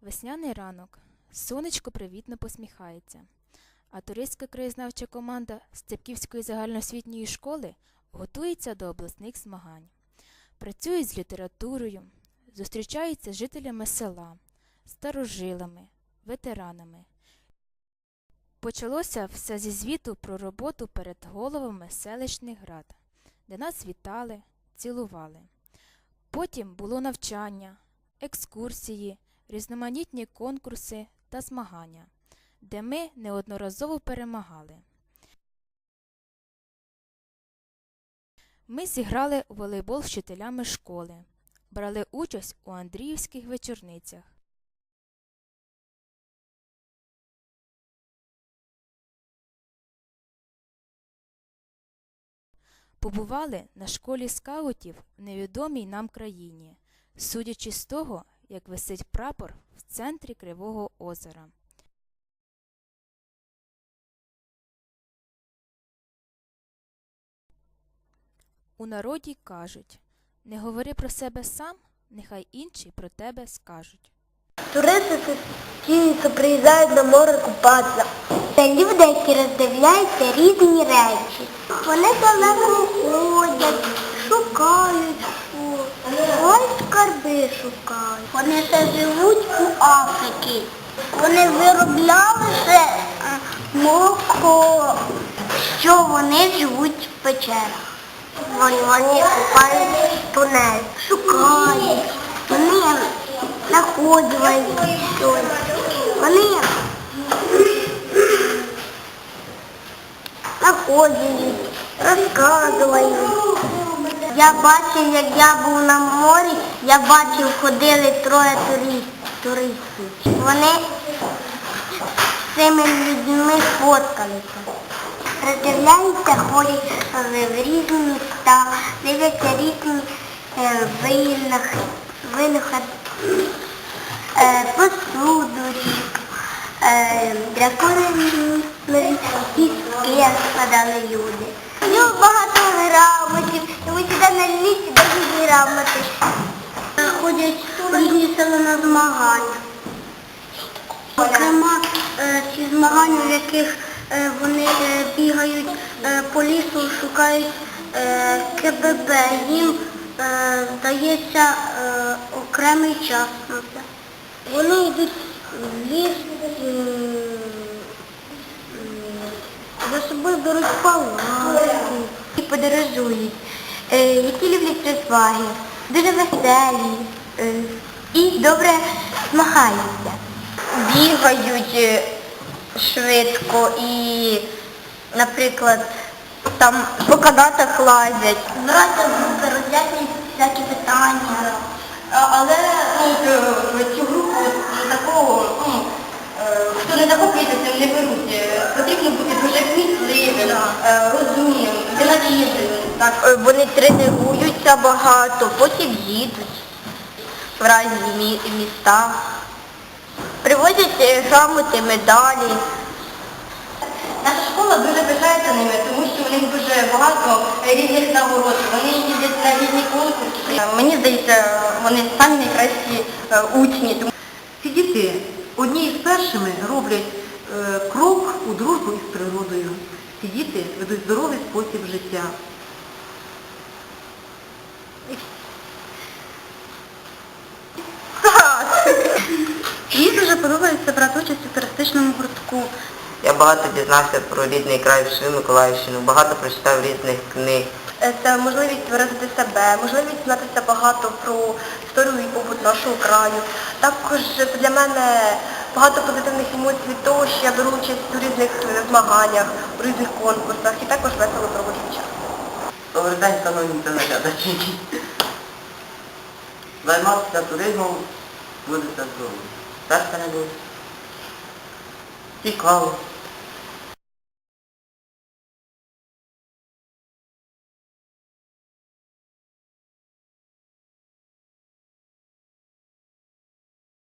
Весняний ранок. Сонечко привітно посміхається. А туристська краєзнавча команда Степківської загальноосвітньої школи готується до обласних змагань. Працюють з літературою, зустрічаються з жителями села, старожилами, ветеранами. Почалося все зі звіту про роботу перед головами селищних рад, де нас вітали, цілували. Потім було навчання, екскурсії, різноманітні конкурси та змагання, де ми неодноразово перемагали. Ми зіграли у волейбол з вчителями школи, брали участь у Андріївських вечорницях. Побували на школі скаутів в невідомій нам країні, судячи з того, як висить прапор в центрі Кривого озера. У народі кажуть не говори про себе сам, нехай інші про тебе скажуть. Туристи частіше приїжджають на море купатися. Це люди, які роздивляються різні речі. Вони далеко ходять, шукають, о, ось шукають. Вони ще живуть у Африці. Вони виробляли ще е, молоко, що вони живуть в печерах. Вони, вони шукають тунель, шукають. Вони знаходять. Вони знаходять, розказують. Я бачив, як я був на морі, я бачив, ходили троє туристів. Вони з цими людьми фоткалися. Роздивляються, ходять е, в різні міста, дивляться різні е, винах, винахід, е, посуду рік, е, дракони різні, піски складали люди. Ну, багато грамотів, і ви сюди на лісі дають грамоти. Ходять різні села на змагання. Зокрема, е, ці змагання, в яких е, вони е, бігають по лісу, шукають КББ. Їм дається окремий час на це. Вони йдуть в ліс, за собою беруть палатки і подорожують, е, які люблять розваги, дуже веселі е, і добре змагаються бігають е, швидко і, наприклад, там по канатах лазять. Збираються групи, всякі питання. Але Так, е, вони тренуються багато, потім їдуть в різні міста. Привозять е, грамоти, медалі. Наша школа дуже пишається ними, тому що у них дуже багато різних нагород. Вони їздять на різні конкурси. Мені здається, вони самі найкращі е, учні. Ці діти одні із першими роблять крок у дружбу із природою. Ці діти ведуть здоровий спосіб життя. Мені дуже подобається брати участь у туристичному гуртку. Я багато дізнався про рідний край Шви Миколаївщину, багато прочитав різних книг. Е, Це можливість виразити себе, можливість знатися багато про історію і побут нашого краю. Також для мене багато позитивних емоцій від того, що я беру участь у різних е, змаганнях, у різних конкурсах і також весело проводжу час. Добрий день, шановні телеглядачі. Займатися туризмом будете здорові. Перше не буде. Цікаво.